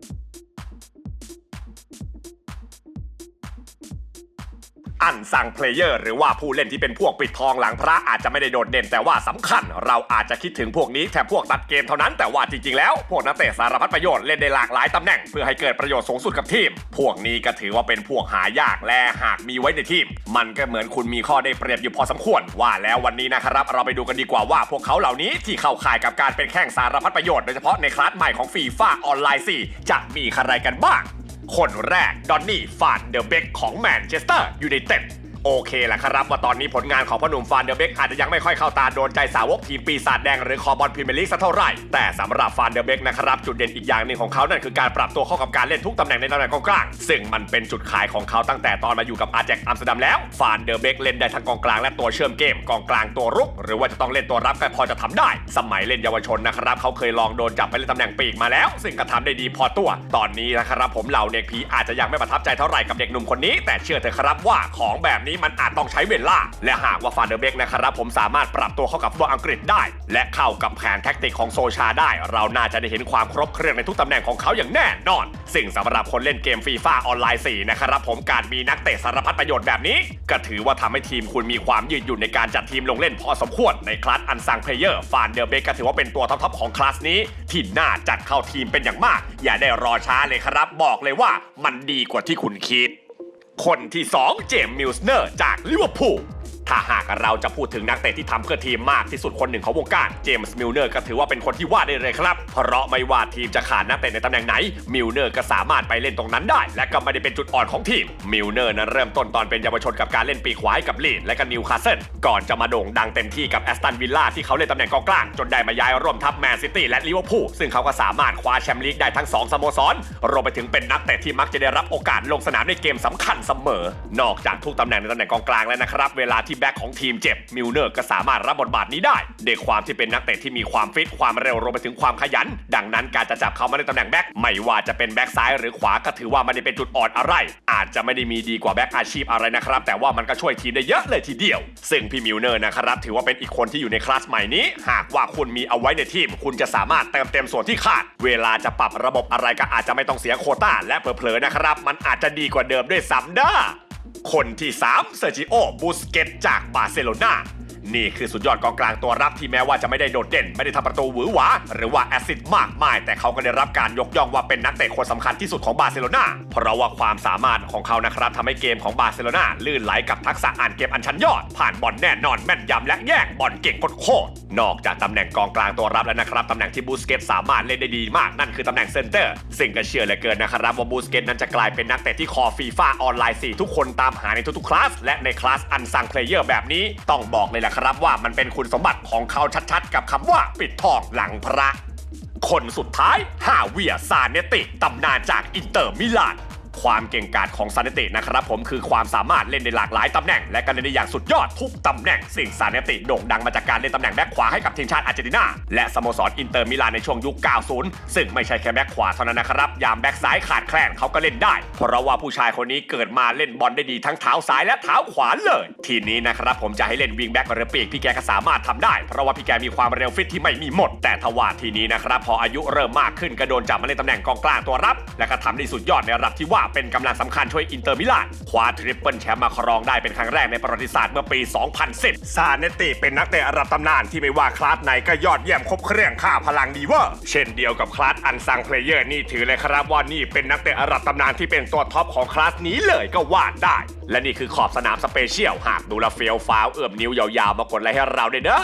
you อันสั่งเพลเยอร์หรือว่าผู้เล่นที่เป็นพวกปิดทองหลังพระอาจจะไม่ได้โดดเด่น แต่ว่าสำคัญ เราอาจจะคิดถึงพวกนี้แค่พวกตัดเกมเท่านั้นแต่ว่าจริงๆแล้ว พวกนักเตะสารพัดประโยชน์เล่นได้หลากหลายตำแหน่งเพื่อให้เกิดประโยชน์สูงสุดกับทีม พวกนี้ก็ถือว่าเป็นพวกหายากและหากมีไว้ในทีม มันก็เหมือนคุณมีข้อได้เปรียบอยู่พอสมควรว่าแล้ววันนี้นะครับ เราไปดูกันดีกว่าว่าพวกเขาเหล่านี้ที่เข้าข่ายกับการเป็นแข้งสารพัดประโยชน์โดยเฉพาะในคลาสใหม่ของฟีฟ่าออนไลน์4จะมีใครกันบ้าง คนแรกดอนนี่ฟานเดอร์เบกของแมนเชสเตอร์ยูไนเต็ด โอเคแหละครับว่าตอนนี้ผลงานของพ่อหนุ่มฟานเดอร์เบกอาจจะยังไม่ค่อยเข้าตาโดนใจสาวกทีมปีศาจแดงหรือคอบอลพรีเมียร์ลีกสักเท่าไหร่ แต่สำหรับฟานเดอร์เบกนะครับจุดเด่นอีกอย่างหนึ่งของเขานั่นคือการปรับตัวเข้ากับการเล่นทุกตำแหน่งในตำแหน่งกองกลางซึ่งมันเป็นจุดขายของเขาตั้งแต่ตอนมาอยู่กับอาแจกอัมสเตอร์ดัมแล้วฟานเดอร์เบกเล่นได้ทั้งกองกลางและตัวเชื่อมเกมกองกลางตัวรุก หรือว่าจะต้องเล่นตัวรับก็พอจะทำได้ สมัยเล่นเยาวชนนะครับเขาเคยลองโดนจับไปเล่นตำแหน่งปีกมาแล้ว ซึ่งก็ทำได้ดีพอตัว ตอนนี้นะครับผมเหล่าเด็กผีอาจจะยังไม่ประทับใจเท่าไหร่กับเด็กหนุ่มคนนี้ แต่เชื่อเถอะครับว่าของแบบนี้มันอาจต้องใช้เวลา และหากว่าฟานเดอร์เบกนะครับผมสามารถปรับตัวเข้ากับตบอลอังกฤษได้ และเข้ากับแผนแท็กติกของโซชาได้ เราน่าจะได้เห็นความครบเครื่องในทุกตำแหน่งของเขาอย่างแน่นอน สิ่งสำหรับคนเล่นเกมฟีฟ่าออนไลน์4นะครับผมการมีนักเตะสารพัดประโยชน์แบบนี้ ก็ถือว่าทำให้ทีมคุณมีความยืดหยุ่นในการจัดทีมลงเล่นพอสมควรในคลาสอันซังเพลเยอร์ฟานเดอร์เบกก็ถือว่าเป็นตัวท็อปๆของคลาสนี้ ที่น่าจัดเข้าทีมเป็นอย่างมาก อย่าได้รอช้าเลยครับ บอกเลยว่ามันดีกว่าที่คุณคิด คนที่ 2 เจมส์มิลส์เนอร์จากลิเวอร์พูล ถ้าหากเราจะพูดถึงนักเตะที่ทำเพื่อทีมมากที่สุดคนหนึ่งของวงการเจมส์มิลเนอร์ก็ถือว่าเป็นคนที่ว่าได้เลยครับ เพราะไม่ว่าทีมจะขาดนักเตะในตำแหน่งไหน มิลเนอร์ก็สามารถไปเล่นตรงนั้นได้ และก็ไม่ได้เป็นจุดอ่อนของทีม มิลเนอร์นั้นเริ่มต้นตอนเป็นเยาวชนกับการเล่นปีกขวาให้กับลีดและก็นิวคาสเซิลก่อนจะมาโด่งดังเต็มที่กับแอสตันวิลล่าที่เขาเล่นตำแหน่งกองกลางจนได้มาย้ายร่วมทัพแมนซิตี้และลิเวอร์พูลซึ่งเขาก็สามารถคว้าแชมป์ลีกได้ทั้งสองสโมสรรวมไปถึงเป็นนักเตะที่มักจะได้รับโอกาสลงสนามในเกมสำคัญเสมอ นอกจากทุกตำแหน่งในตำแหน่งกองกลางแล้วนะครับเวลาทีแบ็คของทีมเจ็บ มิลเนอร์ก็สามารถรับบทบาทนี้ได้ด้วยความที่เป็นนักเตะที่มีความฟิตความเร็วรวมไปถึงความขยัน ดังนั้นการจะจับเขามาในตำแหน่งแบ็คไม่ว่าจะเป็นแบ็คซ้ายหรือขวาก็ถือว่าไม่ได้เป็นจุดอ่อนอะไร อาจจะไม่ได้มีดีกว่าแบ็คอาชีพอะไรนะครับ แต่ว่ามันก็ช่วยทีมได้เยอะเลยทีเดียว ซึ่งพี่มิลเนอร์นะครับถือว่าเป็นอีกคนที่อยู่ในคลาสใหม่นี้ หากว่าคุณมีเอาไว้ในทีม คุณจะสามารถเติมเต็มส่วนที่ขาด เวลาจะปรับระบบอะไรก็อาจจะไม่ต้องเสียโคต้าและเผลอๆนะครับมันอาจจะดีกว่าเดิมด้วยซ้ำเด้ คนที่3เซอร์จิโอ บูสเกตจากบาร์เซโลนา นี่คือสุดยอดกองกลางตัวรับที่แม้ว่าจะไม่ได้โดดเด่น ไม่ได้ทำประตูหวือหวา หรือว่าแอสซิสต์มากมาย แต่เขาก็ได้รับการยกย่องว่าเป็นนักเตะคนสำคัญที่สุดของบาร์เซโลนาเพราะว่าความสามารถของเขานะครับทำให้เกมของบาร์เซโลนาลื่นไหลกับทักษะอ่านเกมอันชั้นยอด ผ่านบอลแน่นอนแม่นยำและแย่งบอลเก่งโคตรนอกจากตำแหน่งกองกลางตัวรับแล้วนะครับตำแหน่งที่บูสเกตสามารถเล่นได้ดีมากนั่นคือตำแหน่งเซนเตอร์ซึ่งก็เชื่อเหลือเกินนะครับว่าบูสเกตนั้นจะกลายเป็นนักเตะที่คอฟีฟ่าออนไลน์4ทุกคนตามหาในทุกๆคลาสและในคลาสอันซังเพลเยอร์แบบนี้ต้องบอกเลยแหละครับว่ามันเป็นคุณสมบัติของเขาชัดๆ กับคำว่าปิดทองหลังพระ คนสุดท้ายฮาเวียซาเนติตำนานจากอินเตอร์มิลาน ความเก่งกาจของซาเนตินะครับผมคือความสามารถเล่นในหลากหลายตำแหน่ง และก็เล่นได้อย่างสุดยอดทุกตำแหน่งสิ่งซาเนติโด่งดังมาจากการเล่นตำแหน่งแบ็คขวาให้กับทีมชาติอาร์เจนตินาและสโมสรอินเตอร์มิลานในช่วงยุค 90 ซึ่งไม่ใช่แค่แบ็คขวาเท่านั้นนะครับยามแบ็คซ้ายขาดแคลนเขาก็เล่นได้ เพราะว่าผู้ชายคนนี้เกิดมาเล่นบอลได้ดีทั้งเท้าซ้ายและเท้าขวาเลย ทีนี้นะครับผมจะให้เล่นวิงแบ็คหรือปีกพี่แกก็สามารถทำได้ เพราะว่าพี่แกมีความเร็วฟิตที่ไม่มีหมด แต่ทว่าทีนี้นะครับพออายุเริ่มมากขึ้นก็โดนจับมาเล่นตำแหน่งกองกลางตัวรับ และก็ทำได้สุดยอดในระดับที่ว่าเป็นกำลังสำคัญช่วยอินเตอร์มิลานคว้าทริปเปิลแชมป์มาครองได้เป็นครั้งแรกในประวัติศาสตร์เมื่อปี 2010 ซาเนติเป็นนักเตะระดับตำนานที่ไม่ว่าคลาสไหนก็ยอดเยี่ยมครบเครื่องค่าพลังดีเวอร์ เช่นเดียวกับคลาสอันซังเพลเยอร์นี่ถือเลยครับว่านี่เป็นนักเตะระดับตำนานที่เป็นตัวท็อปของคลาสนี้เลยก็ว่าได้ และนี่คือขอบสนามสเปเชียลหากดูแลเฟียวฟ้าวเอื้อมนิ้วยาวๆมากดไลค์ให้เราเด้อ